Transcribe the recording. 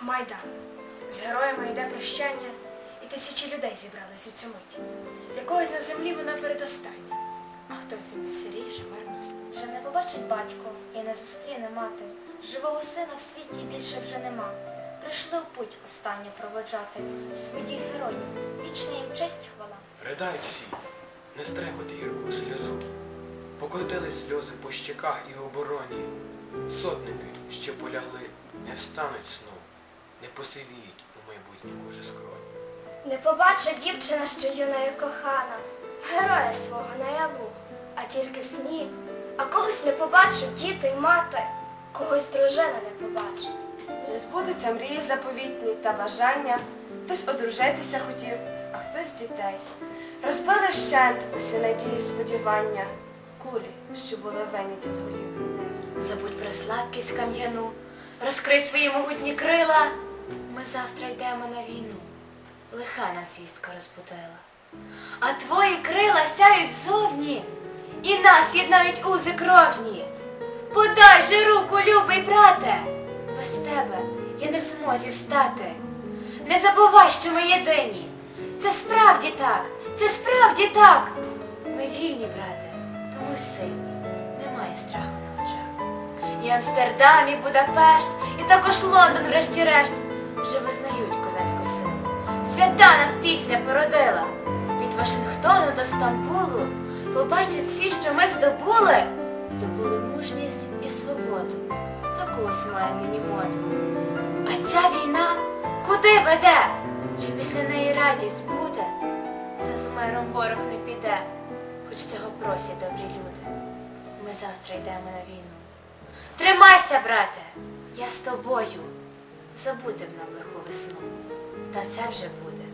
Майдан. З героями йде прощання, і тисячі людей зібрались у цю мить. Для когось на землі вона передостання, а хтось землі сиріше, спить. Вже не побачить батько і не зустріне мати. Живого сина в світі більше вже нема. Прийшли в путь останню проводжати своїх героїв. Вічна їм честь хвала. Ридають всі, не стримати гірку сльозу. Покотились сльози по щеках і обороні. Сотники, що полягли, не встануть сну, не посивіють у майбутньому вже скроні. Не побачить дівчина, що юна і кохана, героя свого наяву, а тільки в сні. А когось не побачать діти й мати, когось дружина не побачить. Не збудуться мрії заповітні та бажання. Хтось одружитися хотів, а хтось дітей. Розбили вщент усі надії сподівання, кулі, що були виняті з голів. Забудь про слабкість кам'яну, розкрий свої могутні крила. Ми завтра йдемо на війну. Лиха нас звістка розбудила. А твої крила сяють зовні, і нас єднають узи кровні. Подай же руку, любий брате, без тебе я не в змозі встати. Не забувай, що ми єдині. Це справді так, це справді так. Ми вільні, брате, тому сильні. Немає страху на очах. І Амстердам, і Будапешт, і також Лондон, врешті-решт, вже визнають козацьку силу. Свята нас пісня породила. Від Вашингтону до Стамбулу побачать всі, що ми здобули. Здобули мужність і свободу. Таку ось має мені моду. А ця війна куди веде? Чи після неї радість буде? Та з миром ворог не піде, хоч цього просять добрі люди. Ми завтра йдемо на війну. Тримайся, брате, я з тобою. Забути б нам лиху весну. Та це вже буде.